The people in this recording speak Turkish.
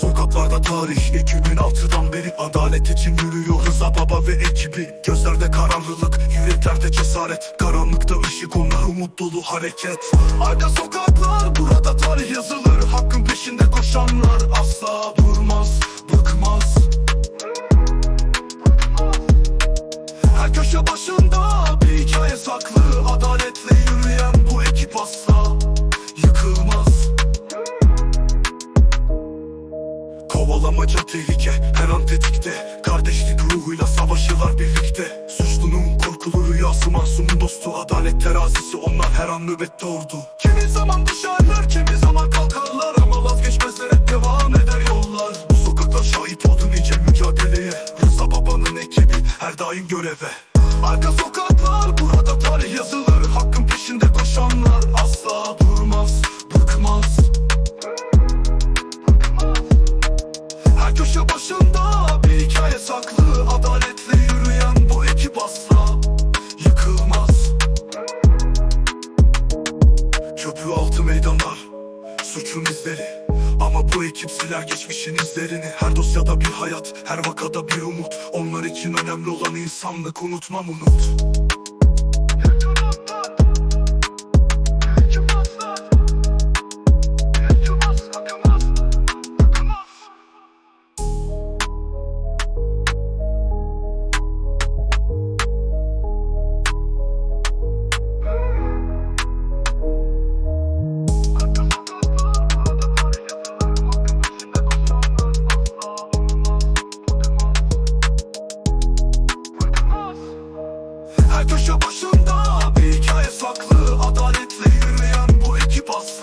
sokaklarda tarih 2006'dan beri adalet için yürüyor Rıza Baba ve ekibi Gözlerde karanlık, yüreklerde cesaret. Karanlıkta ışık onlar umut dolu hareket. Arka sokaklar burada tarih yazılır. Hakkın peşinde koşanlar asla durmaz, Kovalamaca tehlike. Her an tetikte. Kardeşlik ruhuyla savaşırlar birlikte. Suçlunun korkulu rüyası masumun dostu. Adalet terazisi onlar her an nöbette ordu. Kimi zaman düşerler kimi zaman kalkarlar. Ama vazgeçmezler hep devam eder yollar. Bu sokakta şahit oldu nice mücadeleye. Rıza babanın ekibi her daim göreve. Arka sokaklar burada tarih yazılır Suçun izleri. Ama bu ekip siler geçmişin izlerini. Her dosyada bir hayat Her vakada bir umut. Onlar için önemli olan insanlık Unutmam unut Her köşe başında bir hikaye saklı. Adaletli yürüyen bu ekip aslı